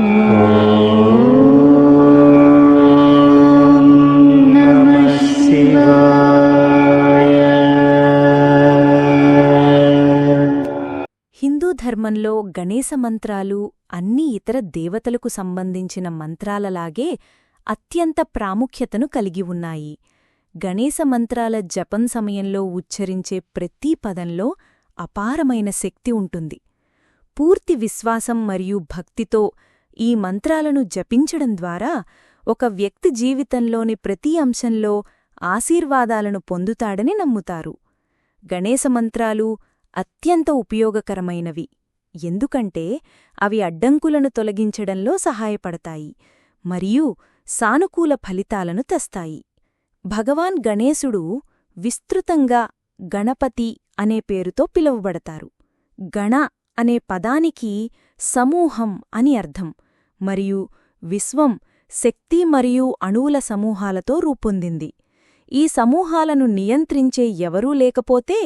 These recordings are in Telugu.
హిందూ ధర్మంలో గణేశ మంత్రాలు అన్ని ఇతర దేవతలకు సంబంధించిన మంత్రాలలాగే అత్యంత ప్రాముఖ్యతను కలిగి ఉన్నాయి. గణేశ మంత్రాల జపం సమయంలో ఉచ్చరించే ప్రతి పదంలో అపారమైన శక్తి ఉంటుంది. పూర్తి విశ్వాసం మరియు భక్తితో ఈ మంత్రాలను జపించడం ద్వారా ఒక వ్యక్తి జీవితంలోని ప్రతి అంశంలో ఆశీర్వాదాలను పొందుతాడని నమ్ముతారు. గణేశ మంత్రాలు అత్యంత ఉపయోగకరమైనవి. ఎందుకంటే అవి అడ్డంకులను తొలగించడంలో సహాయపడతాయి మరియు సానుకూల ఫలితాలను తెస్తాయి. భగవాన్ గణేశుడు విస్తృతంగా గణపతి అనే పేరుతో పిలువబడతారు. గణ అనే పదానికి సమూహం అని అర్థం మరియు విశ్వం శక్తి మరియు అణువుల సమూహాలతో రూపొందింది. ఈ సమూహాలను నియంత్రించే ఎవరూ లేకపోతే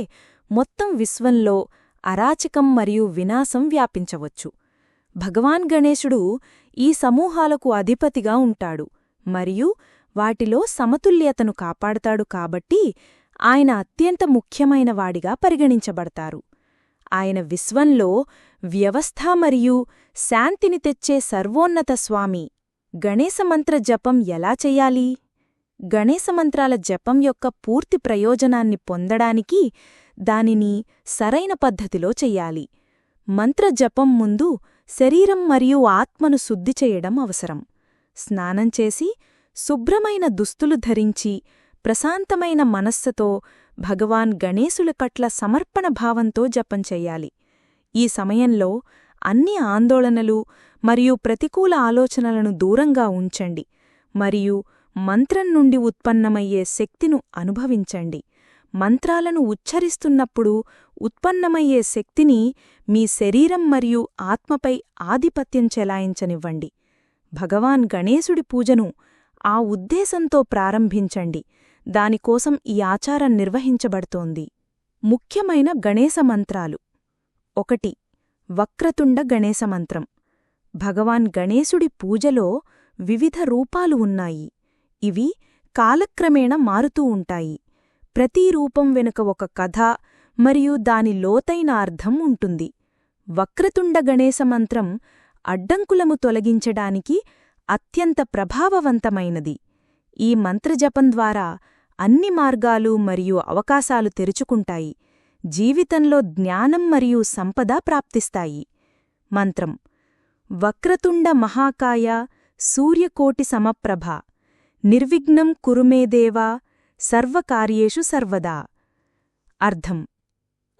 మొత్తం విశ్వంలో అరాచకం మరియు వినాశం వ్యాపించవచ్చు. భగవాన్ గణేశుడు ఈ సమూహాలకు అధిపతిగా ఉంటాడు మరియు వాటిలో సమతుల్యతను కాపాడతాడు కాబట్టి ఆయన అత్యంత ముఖ్యమైన వాడిగా పరిగణించబడతారు. ఆయన విశ్వంలో వ్యవస్థ మరియు శాంతిని తెచ్చే సర్వోన్నత స్వామి. గణేశమంత్ర జపం ఎలా చెయ్యాలి గణేశమంత్రాల జపం యొక్క పూర్తి ప్రయోజనాన్ని పొందడానికి దానిని సరైన పద్ధతిలో చెయ్యాలి మంత్ర జపం ముందు శరీరం మరియు ఆత్మను శుద్ధి చేయడం అవసరం. స్నానం చేసి శుభ్రమైన దుస్తులు ధరించి ప్రశాంతమైన మనస్సుతో భగవాన్ గణేశుల పట్ల సమర్పణ భావంతో జపం చెయ్యాలి. ఈ సమయంలో అన్ని ఆందోళనలు మరియు ప్రతికూల ఆలోచనలను దూరంగా ఉంచండి మరియు మంత్రం నుండి ఉత్పన్నమయ్యే శక్తిను అనుభవించండి. మంత్రాలను ఉచ్చరిస్తున్నప్పుడు ఉత్పన్నమయ్యే శక్తిని మీ శరీరం మరియు ఆత్మపై ఆధిపత్యం చెలాయించనివ్వండి. భగవాన్ గణేశుడి పూజను ఆ ఉద్దేశంతో ప్రారంభించండి. దానికోసం ఈ ఆచారం నిర్వహించబడుతోంది. ముఖ్యమైన గణేశ మంత్రాలు. ఒకటి వక్రతుండ గణేశమంత్రం భగవాన్ గణేశుడి పూజలో వివిధ రూపాలు ఉన్నాయి. ఇవి కాలక్రమేణ మారుతూ ఉంటాయి. ప్రతి రూపం వెనుక ఒక కథ మరియు దాని లోతైన అర్థం ఉంటుంది. వక్రతుండ గణేశమంత్రం అడ్డంకులము తొలగించడానికి అత్యంత ప్రభావవంతమైనది. ఈ మంత్రజపం ద్వారా అన్ని మార్గాలు మరియు అవకాశాలు తెరుచుకుంటాయి. జీవితంలో జ్ఞానం మరియు సంపద ప్రాప్తిస్తాయి. మంత్రం. వక్రతుండ మహాకాయ సూర్యకోటి సమప్రభ. నిర్విఘ్నం కురుమేదేవా సర్వకార్యేషు సర్వదా. అర్థం.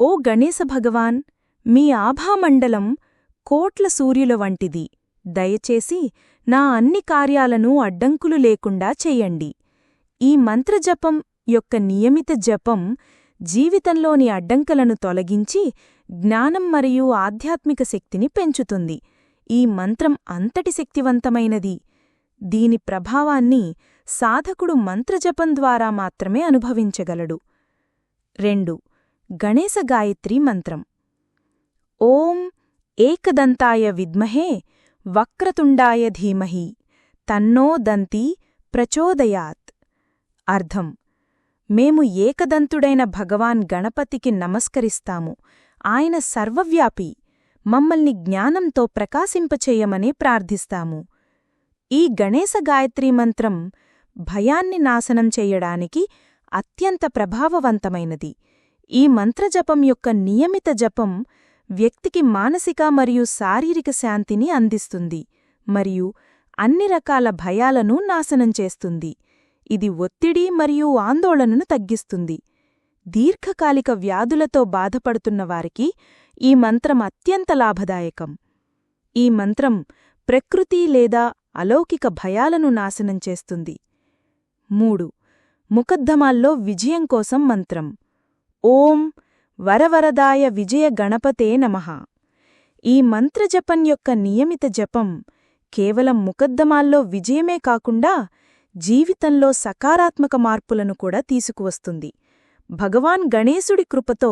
ఓ గణేశ భగవాన్ మీ ఆభామండలం కోట్ల సూర్యుల వంటిది. దయచేసి నా అన్ని కార్యాలను అడ్డంకులు లేకుండా చెయ్యండి ఈ మంత్రజపం యొక్క నియమిత జపం జీవితంలోని అడ్డంకలను తొలగించి జ్ఞానం మరియు ఆధ్యాత్మిక శక్తిని పెంచుతుంది. ఈ మంత్రం అంతటి శక్తివంతమైనది. దీని ప్రభావాన్ని సాధకుడు మంత్రజపం ద్వారా మాత్రమే అనుభవించగలడు. రెండు. గణేశ గాయత్రీ మంత్రం. ఓం ఏకదంతాయ విద్మహే వక్రతుండాయ ధీమహి. తన్నో దంతి ప్రచోదయాత్. అర్థం. మేము ఏకదంతుడైన భగవాన్ గణపతికి నమస్కరిస్తాము. ఆయన సర్వవ్యాపి. మమ్మల్ని జ్ఞానంతో ప్రకాశింపచేయమని ప్రార్థిస్తాము. ఈ గణేశ గాయత్రీ మంత్రం భయాన్ని నాశనం చెయ్యడానికి అత్యంత ప్రభావవంతమైనది. ఈ మంత్రజపం యొక్క నియమిత జపం వ్యక్తికి మానసిక మరియు శారీరక శాంతిని అందిస్తుంది మరియు అన్ని రకాల భయాలను నాశనం చేస్తుంది. ఇది ఒత్తిడి మరియు ఆందోళనను తగ్గిస్తుంది. దీర్ఘకాలిక వ్యాధులతో బాధపడుతున్నవారికి ఈ మంత్రం అత్యంత లాభదాయకం. ఈ మంత్రం ప్రకృతి లేదా అలౌకిక భయాలను నాశనం చేస్తుంది. మూడు. ముకద్దమాల్లో విజయం కోసం మంత్రం. ఓం వరవరదాయ విజయ గణపతే నమః. ఈ మంత్రజపం యొక్క నియమిత జపం కేవలం ముకద్దమాల్లో విజయమే కాకుండా జీవితంలో సకారాత్మక మార్పులను కూడా తీసుకువస్తుంది. భగవాన్ గణేశుడి కృపతో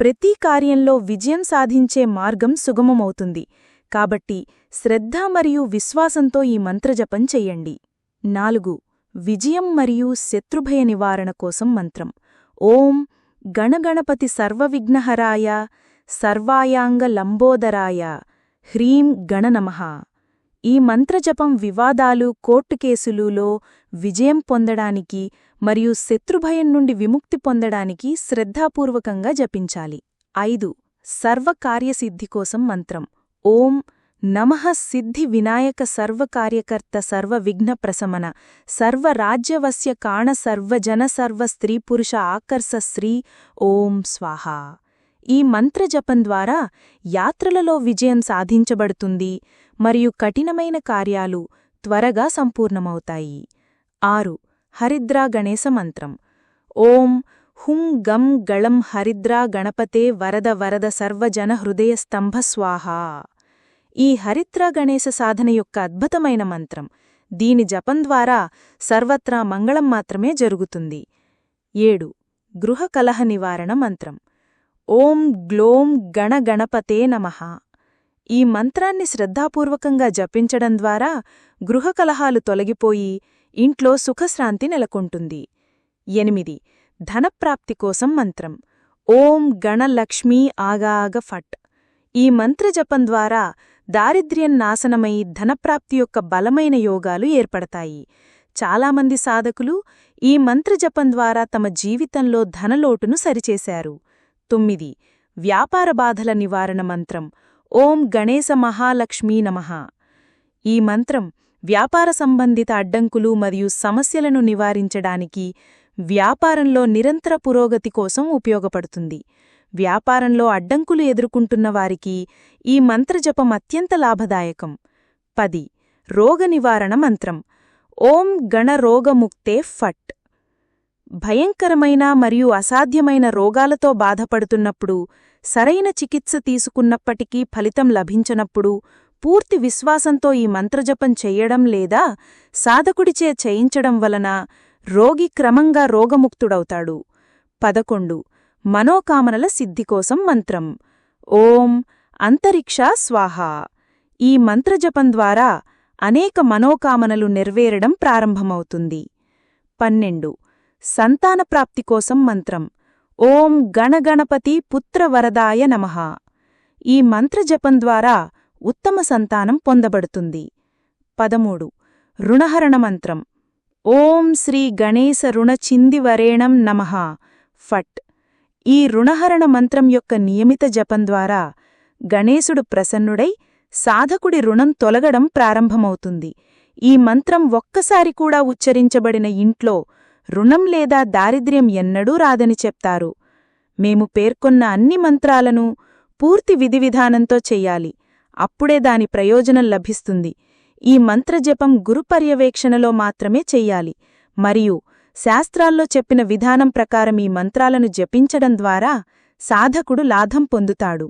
ప్రతి కార్యంలో విజయం సాధించే మార్గం సుగమమవుతుంది. కాబట్టి శ్రద్ధ మరియు విశ్వాసంతో ఈ మంత్రజపం చెయ్యండి నాలుగు విజయం మరియు శత్రుభయ నివారణ కోసం మంత్రం. ఓం గణగణపతి సర్వవిఘ్నహరాయ సర్వాయాంగ లంబోదరాయ హ్రీం గణనమః ఈ మంత్రజపం వివాదాలు కోర్టు కేసులులో విజయం పొందడానికి మరియు శత్రుభయం నుండి విముక్తి పొందడానికి శ్రద్ధాపూర్వకంగా జపించాలి. ఐదు సర్వకార్యసిద్ధి కోసం మంత్రం. ఓం నమః సిద్ధి వినాయక సర్వకార్యకర్త సర్వవిఘ్న ప్రశమన సర్వరాజ్యవస్య కాణ సర్వజన సర్వ స్త్రీ పురుష ఆకర్ష శ్రీ ఓం స్వాహా. ఈ మంత్రజపం ద్వారా యాత్రలలో విజయం సాధించబడుతుంది. మరియు కఠినమైన కార్యాలు త్వరగా సంపూర్ణమవుతాయి. ఆరు. హరిద్రా గణేశ మంత్రం. ఓం హుం గం గళం హరిద్రా గణపతే వరద వరద సర్వజన హృదయ స్తంభ స్వాహా. ఈ హరిద్రా గణేశ సాధన యొక్క అద్భుతమైన మంత్రం. దీని జపం ద్వారా సర్వత్రా మంగళం మాత్రమే జరుగుతుంది. ఏడు. గృహ కలహ నివారణ మంత్రం. ఓం గ్లోం గణగణపతే నమః. ఈ మంత్రాన్ని శ్రద్ధాపూర్వకంగా జపించడం ద్వారా గృహ కలహాలు తొలగిపోయి ఇంట్లో సుఖశ్రాంతి నెలకొంటుంది. ఎనిమిది. ధనప్రాప్తి కోసం మంత్రం. ఓం గణలక్ష్మీ ఆగాగ ఫట్. ఈ మంత్రజపం ద్వారా దారిద్ర్యం నాశనమై ధనప్రాప్తి యొక్క బలమైన యోగాలు ఏర్పడతాయి. చాలామంది సాధకులు ఈ మంత్రజపం ద్వారా తమ జీవితంలో ధనలోటును సరిచేశారు. తొమ్మిది. వ్యాపార బాధల నివారణ మంత్రం. ఓం గణేశ మహాలక్ష్మీ నమః. ఈ మంత్రం వ్యాపార సంబంధిత అడ్డంకులు మరియు సమస్యలను నివారించడానికి వ్యాపారంలో నిరంతర పురోగతి కోసం ఉపయోగపడుతుంది. వ్యాపారంలో అడ్డంకులు ఎదుర్కొంటున్న వారికి ఈ మంత్రజపం అత్యంత లాభదాయకం. పది. రోగ నివారణ మంత్రం. ఓం గణరోగముక్తే ఫట్. భయంకరమైన మరియు అసాధ్యమైన రోగాలతో బాధపడుతున్నప్పుడు సరైన చికిత్స తీసుకున్నప్పటికీ ఫలితం లభించనప్పుడు పూర్తి విశ్వాసంతో ఈ మంత్రజపం చెయ్యడం లేదా సాధకుడిచే చేయించడం వలన రోగి క్రమంగా రోగముక్తుడవుతాడు. పదకొండు. మనోకామనల సిద్ధి కోసం మంత్రం. ఓం. అంతరిక్ష స్వాహ. ఈ మంత్రజపం ద్వారా అనేక మనోకామనలు నెరవేరడం ప్రారంభమవుతుంది. పన్నెండు. సంతానప్రాప్తి కోసం మంత్రం. ఓం గణగణపతి పుత్రవరదాయ నమః. ఈ మంత్రజపం ద్వారా ఉత్తమ సంతానం పొందబడుతుంది. పదమూడు. రుణహరణ మంత్రం. ఓం శ్రీ గణేశ రుణచిందివరేణం నమః. ఫట్. ఈ రుణహరణ మంత్రం యొక్క నియమిత జపం ద్వారా గణేశుడు ప్రసన్నుడై సాధకుడి రుణం తొలగడం ప్రారంభమవుతుంది. ఈ మంత్రం ఒక్కసారి కూడా ఉచ్చరించబడిన ఇంట్లో రుణం లేదా దారిద్ర్యం ఎన్నడూ రాదని చెప్తారు. మేము పేర్కొన్న అన్ని మంత్రాలను పూర్తి విధివిధానంతో చెయ్యాలి అప్పుడే దాని ప్రయోజనం లభిస్తుంది. ఈ మంత్రజపం గురు పర్యవేక్షణలో మాత్రమే చెయ్యాలి మరియు శాస్త్రాల్లో చెప్పిన విధానం ప్రకారం ఈ మంత్రాలను జపించడం ద్వారా సాధకుడు లాభం పొందుతాడు.